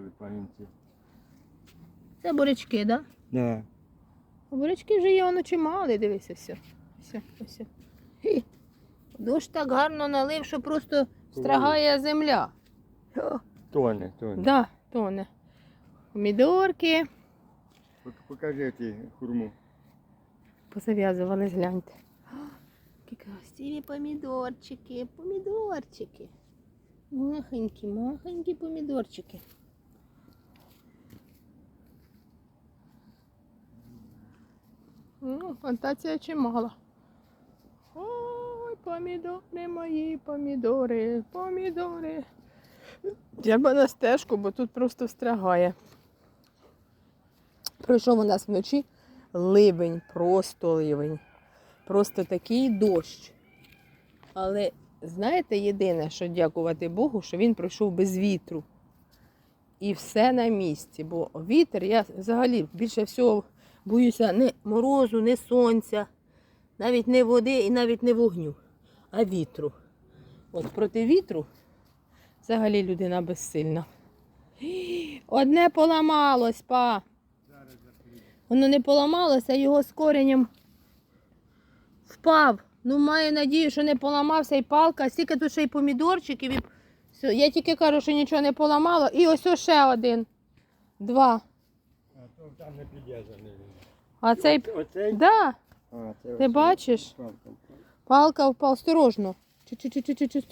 ростили. Це бурячки, так? Да? Да. А бурячки вже є воно чимали, дивися, все. Все. Хі. Дощ так гарно налив, що просто страгає земля. О, Тоне, тоне. да, тоне. Помідорки. Пок- Покажи ті хурму. Позав'язувались, гляньте. Які красиві помідорчики, помідорчики. Махонькі, махонькі помідорчики. Ну, фантазія чимала. Ой, помідори мої, помідори, помідори. Треба на стежку, бо тут просто встрягає. Пройшов у нас вночі ливень, просто ливень. Просто такий дощ. Але знаєте, єдине, що дякувати Богу, що він пройшов без вітру. І все на місці. Бо вітер, я взагалі більше всього боюся не морозу, не сонця, навіть не води і навіть не вогню, а вітру. От проти вітру взагалі людина безсильна. Одне поламалось, па. Воно не поламалося, його з коренем впав. Ну, маю надію, що не поламався і палка, стільки тут ще й помідорчиків. І... Я тільки кажу, що нічого не поламало. І ось ще один. Два. А там не підв'язаний. А цей. Оцей? Да, А, це ти оцей. бачиш? Палка, палка. Впала, осторожно. Чу-чу-чу-чу-чу.